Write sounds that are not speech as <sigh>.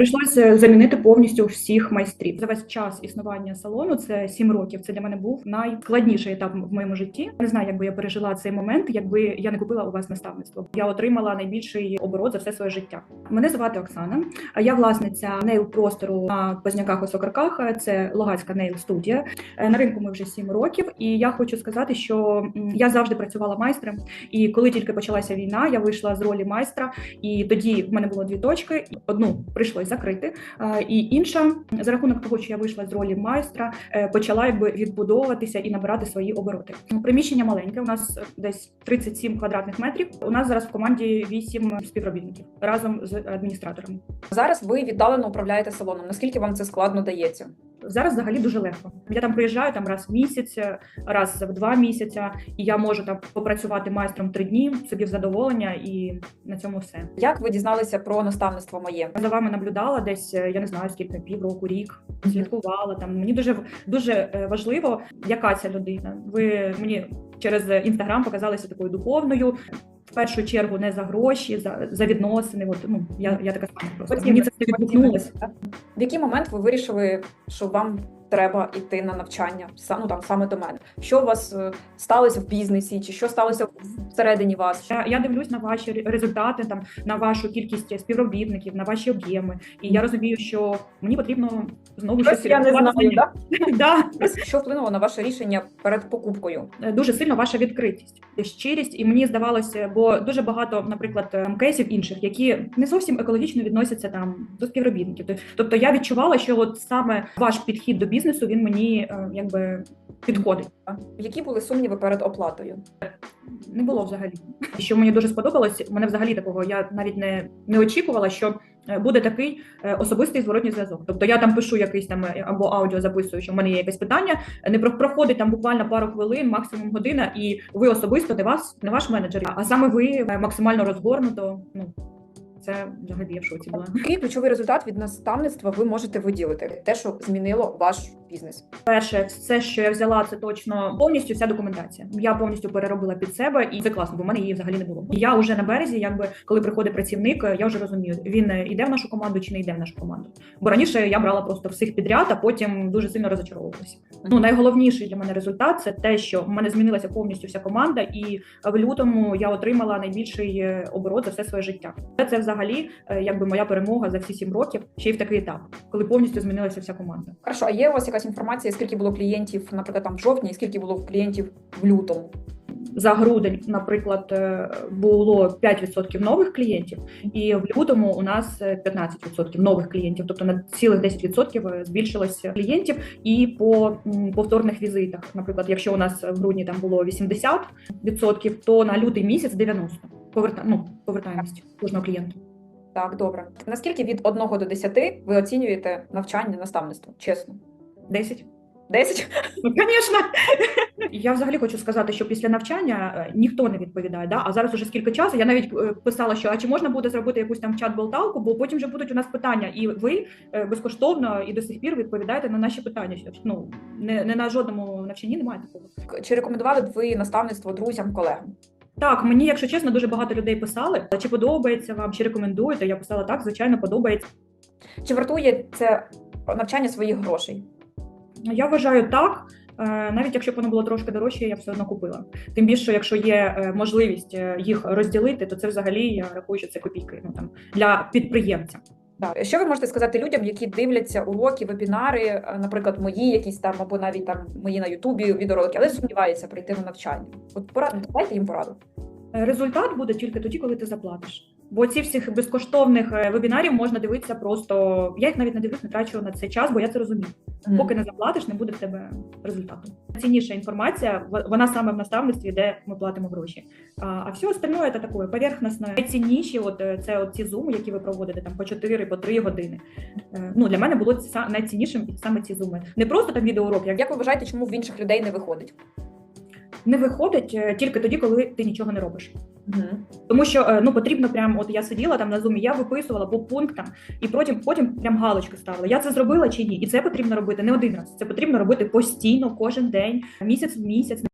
Прийшлося замінити повністю всіх майстрів. За весь час існування салону це 7 років. Це для мене був найскладніший етап в моєму житті. Не знаю, як би я пережила цей момент, якби я не купила у вас наставництво. Я отримала найбільший оборот за все своє життя. Мене звати Оксана. Я власниця нейл простору на Позняках Осокарках. Це Луганська нейл студія. На ринку ми вже 7 років, і я хочу сказати, що я завжди працювала майстром. І коли тільки почалася війна, я вийшла з ролі майстра, і тоді в мене було дві точки. Одну прийшлось закрити, е, і інша за рахунок того, що я вийшла з ролі майстра, е, почала якби відбудовуватися і набирати свої обороти. Ну, Приміщення маленьке. У нас десь 37 квадратних метрів. У нас зараз в команді 8 співробітників разом з адміністраторами. Зараз ви віддалено управляєте салоном. Наскільки вам це складно дається? Зараз взагалі дуже легко. Я там приїжджаю там раз в місяць, раз в два місяця, і я можу там попрацювати майстром три дні собі в задоволення, і на цьому все. Як ви дізналися про наставництво моє? За вами наблюдала десь, е, я не знаю скільки півроку, рік слідкувала. Там мені дуже дуже е, важливо, яка ця людина. Ви мені через інстаграм показалися такою духовною. В першу чергу не за гроші, за, за відносини. От ну я, я така сама просто мені це відгукнулося. В який момент ви вирішили, що вам треба йти на навчання? Ну там саме до мене. Що у вас е, сталося в бізнесі, чи що сталося всередині вас? Я, я дивлюсь на ваші результати, там на вашу кількість співробітників, на ваші об'єми, і я розумію, що мені потрібно знову щось рятувати. да? <laughs> Да. Що вплинуло на ваше рішення перед покупкою? Е, дуже сильно ваша відкритість, щирість, і мені здавалося, бо дуже багато, наприклад, е, кейсів інших, які не зовсім екологічно відносяться там до співробітників. Тобто я відчувала, що от саме ваш підхід до бізнесу він мені е, якби підходить. Які були сумніви перед оплатою? Не було взагалі. Що мені дуже сподобалось, мене взагалі такого я навіть не, не очікувала, що е, буде такий е, особистий зворотній зв'язок. Тобто я там пишу якийсь там або аудіо записую, що в мене є якесь питання. Не проходить там буквально пару хвилин, максимум година, і ви особисто не вас, не ваш менеджер, а саме ви максимально розгорнуто. Ну це взагалі я в шоці була. Який ключовий результат від наставництва ви можете виділити? Те, що змінило ваш бізнес? Перше, все, що я взяла, це точно повністю вся документація. Я повністю переробила під себе, і це класно, бо в мене її взагалі не було. Я вже на березі, якби коли приходить працівник, я вже розумію, він е, йде в нашу команду чи не йде в нашу команду. Бо раніше я брала просто всіх підряд, а потім дуже сильно розочаровувалася. Ну найголовніший для мене результат це те, що в мене змінилася повністю вся команда, і в лютому я отримала найбільший е, оборот за все своє життя. Це взагалі е, якби моя перемога за всі сім років, ще й в такий етап, коли повністю змінилася вся команда. Хорошо, а є у вас якась інформація, скільки було клієнтів, наприклад, там в жовтні, і скільки було клієнтів в лютому? за грудень, наприклад, е, було 5% нових клієнтів, і в лютому у нас е, 15% нових клієнтів, тобто на цілих 10% збільшилося клієнтів. І по повторних візитах, наприклад, якщо у нас в грудні там було 80%, то на лютий місяць 90% поверта, ну, повертаємість кожного клієнта. Так, добре. Наскільки від 1 до 10 ви оцінюєте навчання, наставництво? Чесно, 10? 10? <laughs> Ну, звісно. <laughs> Я взагалі хочу сказати, що після навчання е, ніхто не відповідає. Да? А зараз уже скільки часу. Я навіть е, писала, що а чи можна буде зробити якусь там чат-болталку, бо потім вже будуть у нас питання, і ви е, безкоштовно і до сих пір відповідаєте на наші питання. Ну не, не на жодному навчанні немає такого. Чи рекомендували б ви наставництво друзям, колегам? Так, мені, якщо чесно, дуже багато людей писали. Чи подобається вам, чи рекомендуєте? Я писала так, звичайно, подобається. Чи вартує це навчання своїх грошей? Я вважаю так. Е, Навіть якщо б воно було трошки дорожче, я б все одно купила. Тим більше, якщо є е, можливість е, їх розділити, то це взагалі я рахую, що це копійки. Ну там для підприємця. Так. Що ви можете сказати людям, які дивляться уроки, вебінари, наприклад, мої якісь там, або навіть там мої на Ютубі відеоролики, але сумніваються прийти на навчання? От пораду, дайте їм пораду. Результат буде тільки тоді, коли ти заплатиш. Бо ці всіх безкоштовних е, вебінарів можна дивитися просто. Я їх навіть не дивлюсь, не трачу на цей час, бо я це розумію. Поки не заплатиш, не буде в тебе результату. Цінніша інформація, вона саме в наставництві, де ми платимо гроші. А, а все остальное це таке поверхностне. Найцінніші, от е, це от ці зуми, які ви проводите там по 4, по 3 години. Е, Ну для мене було найціннішим саме ці зуми. Не просто там відеоурок, як Як ви вважаєте, чому в інших людей не виходить? не виходить тільки тоді, коли ти нічого не робиш. Угу. Тому що е, ну потрібно прям, от я сиділа там на зумі, я виписувала по пунктам, і потім потім прям галочки ставила. Я це зробила чи ні? І це потрібно робити не один раз. Це потрібно робити постійно, кожен день, місяць в місяць.